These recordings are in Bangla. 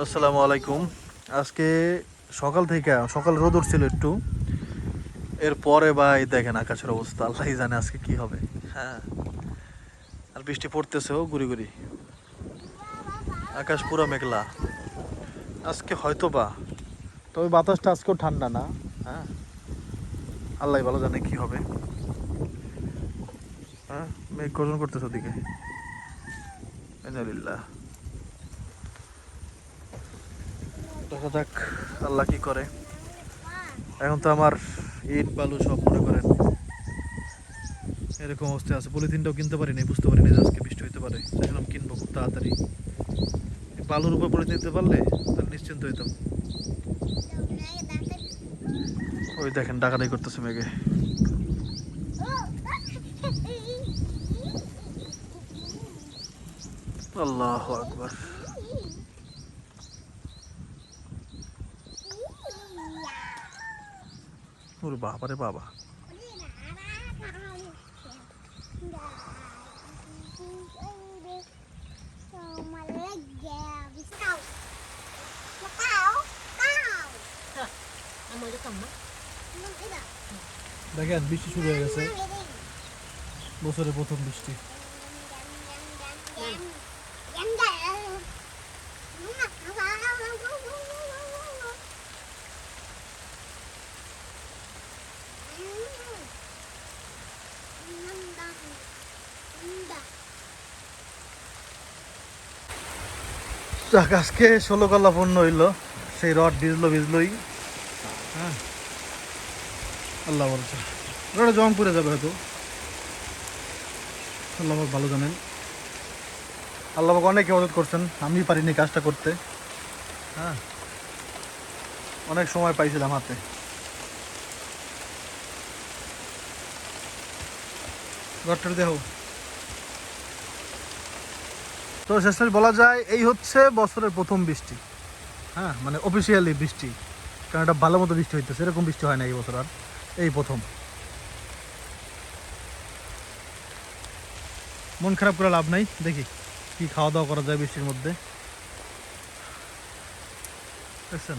আসসালামু আলাইকুম। আজকে সকাল থেকে, সকাল রোদ উঠছিল একটু। এরপরে ভাই দেখেন আকাশের অবস্থা, আল্লাহ জানে আজকে কি হবে। হ্যাঁ। আর বৃষ্টি পড়তেছেও গুড়ি গুড়ি। আকাশ পুরো মেঘলা। আজকে হয়তো বা তবে বাতাসটা আজকেও ঠান্ডা না। হ্যাঁ। আল্লাহ ভালো জানে কি হবে। হ্যাঁ মেঘ গর্জন করতেছে ওদিকে। আলহামদুলিল্লাহ দেখা যাক আল্লাহ কি করে। এখন তো আমার ইট, বালু সব মনে করেন এরকম অবস্থায় আছে। পলিথিনটাও কিনতে পারিনি, বুঝতে পারিনি যে আজকে বৃষ্টি হইতে পারে। সেজন্য কিনবো খুব তাড়াতাড়ি। বালুর উপর পলিথিন দিতে পারলে তাহলে নিশ্চিন্ত হইতাম। ওই দেখেন, ডাকাডাকি করতেছে মেঘে। আল্লাহ আকবার। ওর বাবা রে বাবা দেখেন বৃষ্টি শুরু হয়ে গেছে বছরের প্রথম বৃষ্টি যাক, আজকে ষোলো কলা পূর্ণ হইল। সেই রড ভিজলো, ভিজলোই। হ্যাঁ। আল্লাহ বলছে। রডে জং পড়ে যাবে হয়তো। আল্লাহ ভালো জানেন। আল্লাহ অনেক মদত করছেন। আমি পারিনি কাজটা করতে। হ্যাঁ। অনেক সময় পাইছিলাম হাতে। রডটার দেহ তো শেষমেশ বলা যায় এই হচ্ছে বছরের প্রথম বৃষ্টি। হ্যাঁ মানে অফিসিয়ালি বৃষ্টি। কারণ এটা ভালো মতো বৃষ্টি হইতেছে, এরকম বৃষ্টি হয় না এই বছর আর, এই প্রথম। মন খারাপ করে লাভ নাই, দেখি কি খাওয়া দাওয়া করা যায় বৃষ্টির মধ্যে। দেখছেন?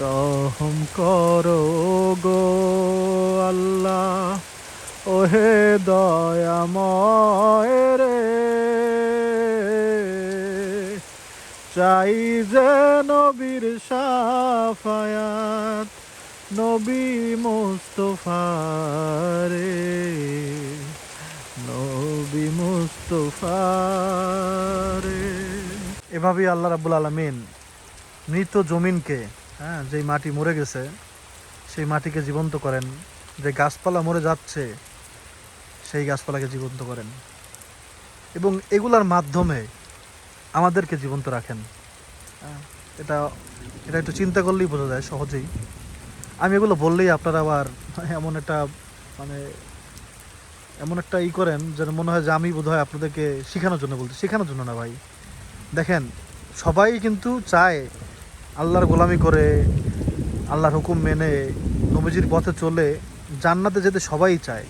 রহম করো গো আল্লাহ। ওহে দয়াময় রে। চাই যে নবীর সাফায়াত, নবী মুস্তফারে নবী মুস্তফারে এভাবেই আল্লাহ রাব্বুল আলমিন মৃত জমিনকে হ্যাঁ যেই মাটি মরে গেছে, সেই মাটিকে জীবন্ত করেন। যে গাছপালা মরে যাচ্ছে, সেই গাছপালাকে জীবন্ত করেন। এবং এগুলার মাধ্যমে আমাদেরকে জীবন্ত রাখেন। এটা এটা একটু চিন্তা করলেই বোঝা যায়, সহজেই। আমি এগুলো বললেই আপনারা আবার এমন একটা মানে এমন একটা ই করেন যেন মনে হয় যে আমি বোধ হয় আপনাদেরকে শেখানোর জন্য বলতে শেখানোর জন্য না ভাই। দেখেন, সবাই কিন্তু চায় আল্লাহর গোলামি করে, আল্লাহর হুকুম মেনে নবীজির পথে চলে জান্নাতে যেতে সবাই চায়।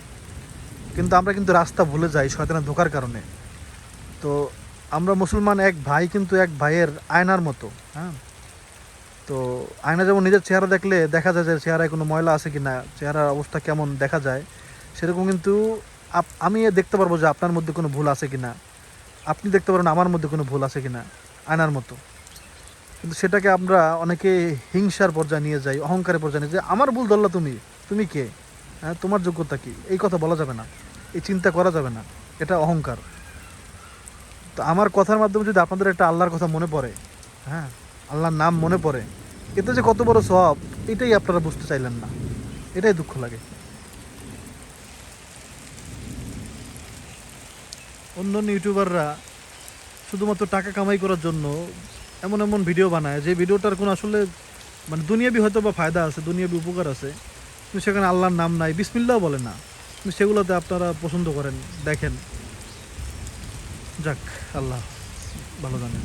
কিন্তু আমরা কিন্তু রাস্তা ভুলে যাই শয়তানের ধোকার কারণে। তো আমরা মুসলমান এক ভাই কিন্তু এক ভাইয়ের আয়নার মতো হ্যাঁ? তো আয়না যেমন নিজের চেহারা দেখলে দেখা যায় যে চেহারায় কোনো ময়লা আছে কি না চেহারার অবস্থা কেমন দেখা যায়, সেরকম কিন্তু আমি দেখতে পারব যে আপনার মধ্যে কোনো ভুল আছে কি না আপনি দেখতে পারেন আমার মধ্যে কোনো ভুল আছে কি না আয়নার মতো। কিন্তু সেটাকে আমরা অনেকে হিংসার পর্যায়ে নিয়ে যাই, অহংকারের পর্যায়ে নিয়ে যাই। আমার ভুল ধরলা তুমি তুমি কে? হ্যাঁ তোমার যোগ্যতা কী? এই কথা বলা যাবে না, এই চিন্তা করা যাবে না, এটা অহংকার। তো আমার কথার মাধ্যমে যদি আপনাদের একটা আল্লাহর কথা মনে পড়ে হ্যাঁ আল্লাহর নাম মনে পড়ে, এতে যে কত বড় সব এটাই আপনারা বুঝতে চাইলেন না। এটাই দুঃখ লাগে। অন্য অন্য ইউটিউবাররা শুধুমাত্র টাকা কামাই করার জন্য এমন এমন ভিডিও বানায়, যে ভিডিওটার কোনো আসলে মানে দুনিয়াবি হয়তো বা ফায়দা আছে, দুনিয়াবি উপকার আছে, কিন্তু সেখানে আল্লাহর নাম নাই বিসমিল্লাও বলে না। কিন্তু সেগুলোতে আপনারা পছন্দ করেন, দেখেন। যাক, আল্লাহ ভালো জানেন।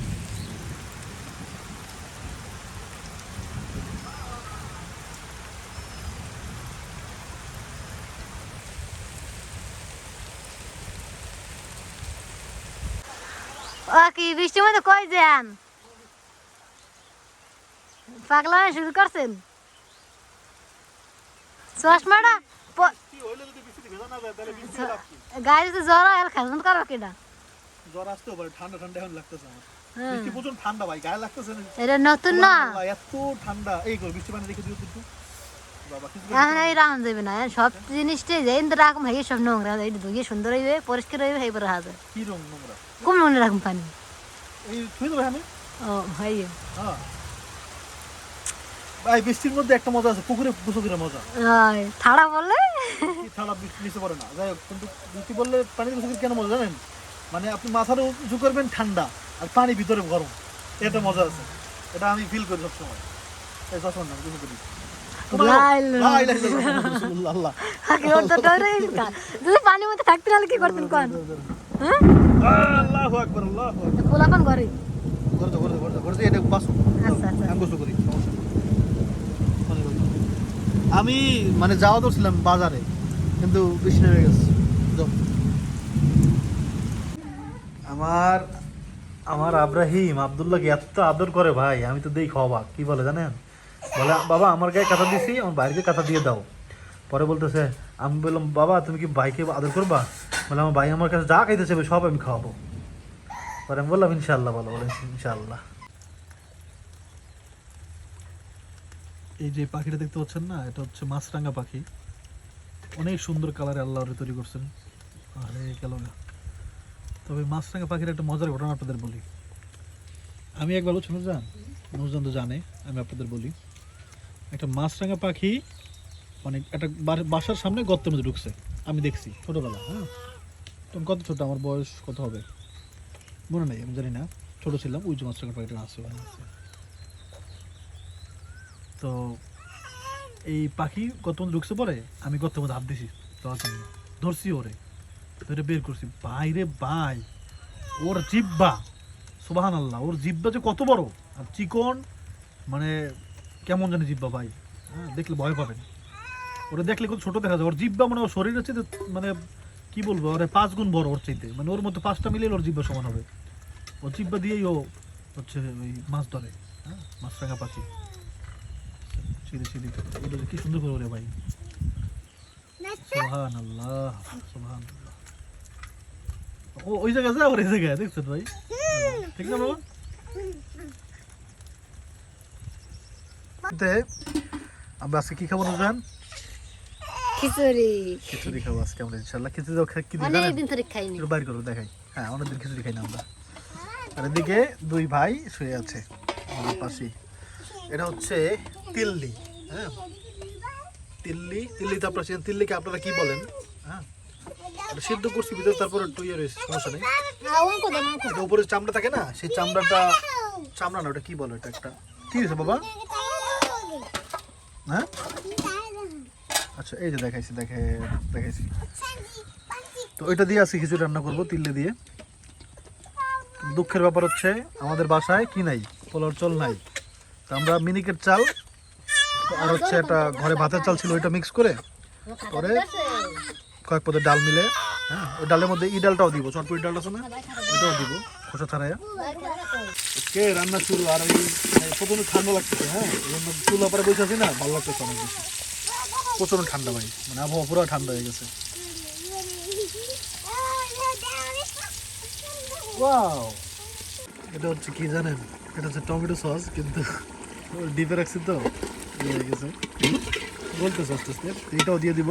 কি, বৃষ্টির মধ্যে কই যান? পাগলা শুরু করছেন? চশমাটা প- গাড়ি তো জ্বর এল খেলন করো কিনা জ্বর আসতেও পারে ঠান্ডা ঠান্ডা এখন লাগতেছে আমার। বৃষ্টি প্রচুর ঠান্ডা ভাই গায়ে লাগতেছে না। এটা নতুন না? এত ঠান্ডা। এই করে বৃষ্টি পানি দেখে দিও এখন এই যাবে না সব জিনিসটাই যে হয়ে সব নোংরা এই ধুয়ে সুন্দর হইবে পরিষ্কার হইবে এই করে হাজার কি রং নোংরা? পানি? এই থুই দেবে আমি ও হ্যাঁ। ভাই বৃষ্টির মধ্যে একটা মজা আছে পুকুরে গোসল করে মজা কি ঠান্ডা বৃষ্টি নিচে পড়ে না যাই হোক কিন্তু বৃষ্টি বললে পানি গোসল কেন মজা জানেন মানে আপনি মাথার উঁচু করবেন ঠান্ডা আর পানি ভিতরে গরম এটা মজা আছে এটা আমি ফিল করি সবসময় এই যখন না গোসল করি পানির মধ্যে থাকতে নাহলে কি করতেন কোন হ্যাঁ আল্লাহু আকবার, আল্লাহু আকবার। খোলাপান ঘরে দাও, করে দাও, এটা বাসো। আচ্ছা, আচ্ছা। আমি গোসল করি, সমস্যা। মনে। আমি মানে যাওয়া ধরছিলাম বাজারে, কিন্তু বৃষ্টি নেমে গেছে। আমার আমার আব্রাহিম আব্দুল্লাহকে এত আদর করে ভাই, আমি তো দেখি অবাক। কি বলে জানেন? বলে, বাবা, আমার গায়ে কাঁথা দিছি, আমার বাইরে কাঁথা দিয়ে দাও। পরে বলতেছে, আমি বললাম, বাবা, তুমি কি ভাইকে আদর করবা? বলে, আমার ভাই আমার কাছে যা খাইতেছে, সব আমি খাওয়াবো। পরে আমি বললাম ইনশাল্লাহ বলো, বলে ইনশাল্লাহ এই যে পাখিটা দেখতে পাচ্ছেন না, এটা হচ্ছে মাছরাঙা পাখি। অনেক সুন্দর কালারে আল্লাহ তৈরি করছেন। আরে গেল না। তবে মাছরাঙা পাখির একটা মজার ঘটনা আপনাদের বলি। আমি একবার বলছি, নুরজান নুরজান তো জানে, আমি আপনাদের বলি। একটা মাছরাঙা পাখি মানে একটা বাসার সামনে গর্তের মধ্যে ঢুকছে। আমি দেখছি, ছোটোবেলা হ্যাঁ? তখন কত ছোটো, আমার বয়স কত হবে? মনে নেই, আমি জানি না। ছোটো ছিলাম, ওই যে মাছরাঙা পাখিটা আছে আছে। তো এই পাখি কত ঢুকছে পরে, আমি গর্তের মধ্যে হাত দিছি জন্য ধরছি ওরে ধরে বের করছি। ভাই রে ভাই, ওর জিব্বা সুবাহান আল্লাহ ওর জিব্বা যে কত বড়। আর চিকন মানে কেমন জানি জিব্বা ভাই। হ্যাঁ দেখলে ভয় পাবেন। ওরা দেখলে কত ছোট দেখা যায়। ওর জিব্বা মানে ওর শরীর হচ্ছে মানে কি বলব ওরে পাঁচ গুণ বড় ওর চাইতে। মানে ওর মধ্যে পাঁচটা মিলিয়ে ওর জিব্বা সমান হবে। ওর জিব্বা দিয়েই ও হচ্ছে ওই মাছ ধরে হ্যাঁ মাছ রাঙা পাখি। ওটা কি সুন্দর করে ওরে ভাই। সুবহান আল্লাহ ও ওই জায়গায় দেখছেন ভাই? ঠিক না বাবা? আমরা আজকে কি খাব জান খিচুড়ি। খিচুড়ি খাব আজকে আমরা ইনশাল্লাহ খিচুড়ি দাও কি দিই অনেক ধরে খাইনি। একটু বাইর করো দেখাই। হ্যাঁ অনেকদিন খিচুড়ি খাই না আমরা। আর এদিকে দুই ভাই শুয়ে আছে আমার পাশে এটা হচ্ছে তিল্লি হ্যাঁ? তিল্লি তিল্লি তো আপনারা তিল্লিকে আপনারা কি বলেন? হ্যাঁ? এটা সিদ্ধ করছি, ভিতরে তারপরে একটু ইয়ে রয়েছে, সমস্যা নেই। এটা উপরে চামড়া থাকে না, সেই চামড়াটা চামড়া না, ওটা কি বলো এটা একটা? কি হয়েছে বাবা? হ্যাঁ? আচ্ছা এই যে দেখাইছি, দেখে দেখাইছি। তো ওইটা দিয়ে আজকে খিচুড়ি রান্না করব, তিল্লে দিয়ে। দুঃখের ব্যাপার হচ্ছে, আমাদের বাসায় কি নাই? পোলার চল নাই। আমরা মিনিকেট চাল, আর হচ্ছে একটা ঘরে ভাতের চাল ছিল, ওইটা মিক্স করে পরে কয়েক পদের ডাল মিলে হ্যাঁ ওই ডালের মধ্যে ই ডালটাও দিব চটপুরি ডাল আছে না? ওইটাও দিব, খোসা ছাড়াইয়া। কে রান্না শুরু, আর এই প্রচণ্ড ঠান্ডা লাগতেছে হ্যাঁ জন্য চুলা পরে বসে আছি না, ভালো লাগতেছে অনেক বেশি। প্রচণ্ড ঠান্ডা ভাই মানে আবহাওয়া পুরো ঠান্ডা হয়ে গেছে। এটা হচ্ছে কি জানেন? এটা হচ্ছে টমেটো সস, কিন্তু ডিপে রাখছি তো হয়ে গেছে। বলতেছে আস্তে আস্তে এটাও দিয়ে দিব।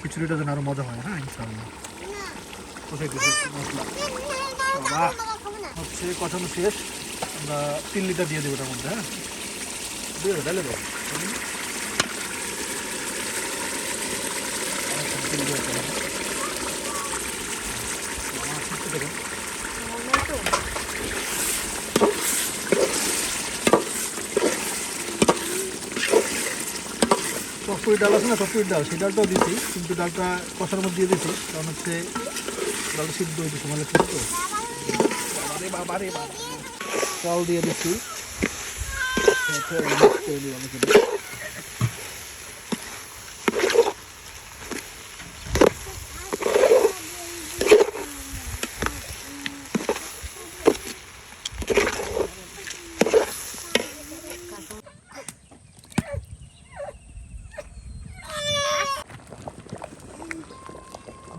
খিচুড়িটা যেন আরও মজা হয় হ্যাঁ ইনশাআল্লাহ। কোথায় মশলা? হচ্ছে কষানো শেষ। আমরা তিন লিটার দিয়ে দেবো ওটার মধ্যে হ্যাঁ। দিয়ে দেবো শিখতে দেখুন কস্তুরি ডাল আছে না কর্পুরি ডাল। সেই ডালটাও দিছি কিন্তু ডালটা কষার মধ্যে দিয়ে দিছি কারণ হচ্ছে ডালটা সিদ্ধ হয়ে দিচ্ছে মানে বাবা চাল দিয়ে দিচ্ছি।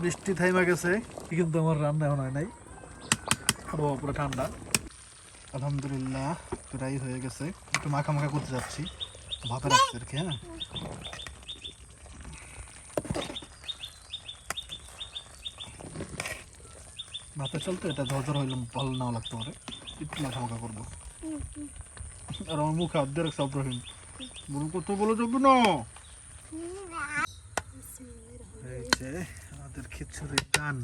বৃষ্টি থাইমা গেছে কিন্তু আমার রান্না এখন হয় নাই। আবহাওয়া পুরো ঠান্ডা। আলহামদুলিল্লাহ প্রায় হয়ে গেছে। একটু মাখা মাখা করতে যাচ্ছি। ভাপে রাখছি আর কি হ্যাঁ। ভাতে চলতে এটা ধর হইলে ভালো নাও লাগতে পারে। একটু মাখা মাখা করব। আর আমার মুখে আব্দের সব রহিম বলুন কত বলে যাবে না আমাদের খিচুড়ি টান।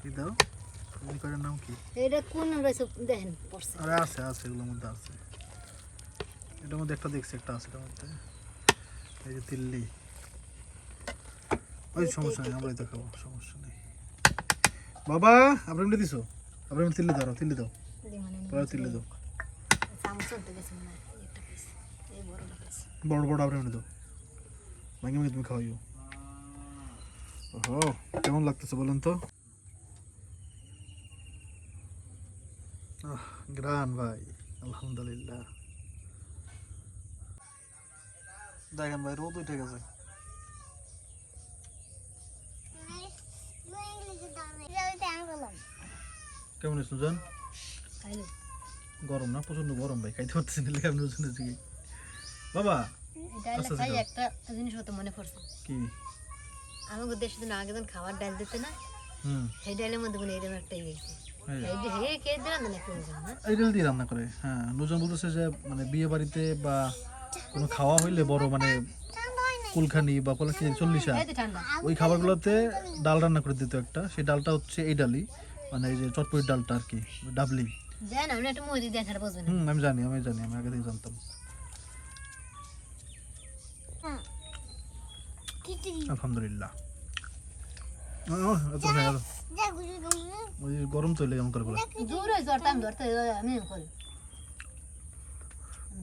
কি দাও? কোন করার নাম কি? এটা কোন দেখেন আরে আছে আছে এগুলোর মধ্যে আছে। এটার মধ্যে একটা দেখছি একটা আছে এটার মধ্যে। এই যে তিল্লি। ওই সমস্যা নেই আমরাই দেখাবো সমস্যা নেই। বাবা আপনি এমনি দিছো আপনি এমনি তিল্লি দাও। তিল্লি দাও মানে পরে তিল্লি দাও। পিস বড় বড় আপনি এমনি দাও। ভাঙে ভাঙে তুমি খাওয়াইও। ওহো কেমন লাগতেছে বলেন তো? গ্রান ভাই আলহামদুলিল্লাহ। দেখেন ভাই রোদ উঠে গেছে। কেমন আছো জান? গরম না প্রচণ্ড গরম ভাই খাইতে পারতেছি না লেগে বাবা। একটা জিনিস হতো মনে পড়ছে। কি? আমাকে দেশে দিন আগে খাবার ডাল দিতে না। সেই ডালের মধ্যে কোনো এরকম একটা ইয়ে এই। রান্না করে হ্যাঁ। নুজন বলতেছে যে মানে বিয়ে বাড়িতে বা কোনো খাওয়া হইলে বড় মানে কুলখানি বা কি চল্লিশা ওই খাবারগুলোতে ডাল রান্না করে দিত একটা। সেই ডালটা হচ্ছে এই ডালই মানে এই যে চটপটির ডালটা আর কি ডাবলি। দেন আপনি একটা মুড়ি দেন বুঝবেন হুম আমি জানি আমি জানি আমি আগে থেকে জানতাম। আলহামদুলিল্লাহ। হয়ে গেল। ওই গরম তো লেগে করে বলে।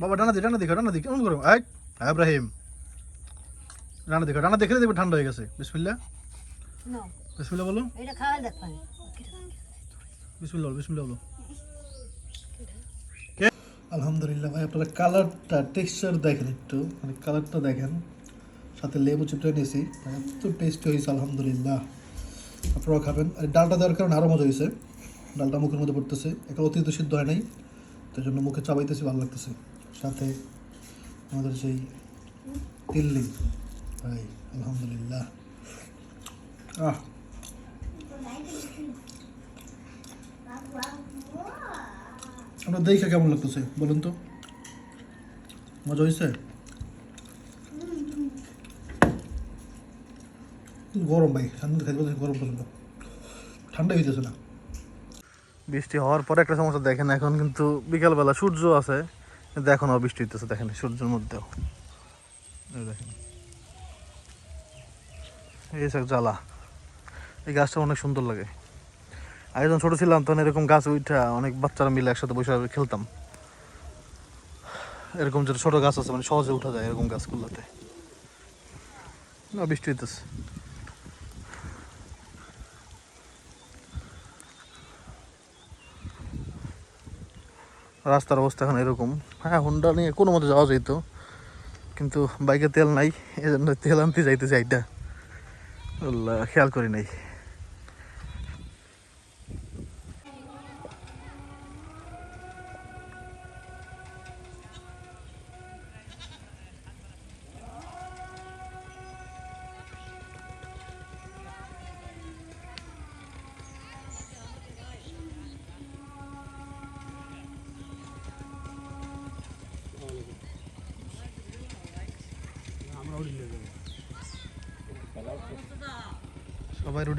বাবা ডানা দি ডানা দেখো ডানা দি কেমন করো আয় ইব্রাহিম ডানা দেখো ডানা দেখবে ঠান্ডা হয়ে গেছে। বিসমিল্লাহ। না বিসমিল্লাহ বলো। বলো বিসমিল্লাহ বলো। আলহামদুলিল্লাহ ভাই আপনারা কালারটা টেক্সচার দেখেন একটু। মানে কালারটা দেখেন। সাথে লেবু চিপটা নিয়েছি। মানে এত টেস্ট হয়েছে, আলহামদুলিল্লাহ। আপনারাও খাবেন। আর ডালটা দেওয়ার কারণে আরও মজা হয়েছে। ডালটা মুখের মধ্যে পড়তেছে। এখন অতিরিক্ত সিদ্ধ হয় নাই। তাই জন্য মুখে চাবাইতেছি ভালো লাগতেছে। সাথে আমাদের সেই তিল্লি। ভাই, আলহামদুলিল্লাহ। আহ! আপনার দেখে কেমন লাগতেছে? বলুন তো। মজা হয়েছে? গরম ভাই গরম পছন্দ। ঠান্ডা না। বৃষ্টি হওয়ার পরে একটা সমস্যা দেখেন, এখন কিন্তু বিকালবেলা সূর্য আছে। কিন্তু এখনও বৃষ্টি হইতেছে, দেখেন সূর্যের মধ্যেও। দেখেন। এই জ্বালা, এই গাছটা অনেক সুন্দর লাগে। আগে যখন ছোটো ছিলাম, তখন এরকম গাছ উঠা অনেক বাচ্চারা মিলে একসাথে বসে খেলতাম। এরকম যেটা ছোটো গাছ আছে মানে সহজে উঠা যায় এরকম গাছগুলোতে। না, বৃষ্টি হইতেছে। রাস্তার অবস্থা এখন এরকম। হ্যাঁ হুন্ডা নিয়ে কোনো মতো যাওয়া যেত কিন্তু বাইকে তেল নাই এই জন্য তেল আনতে যাইতে আল্লাহ, খেয়াল করি নাই। সবাই রুটি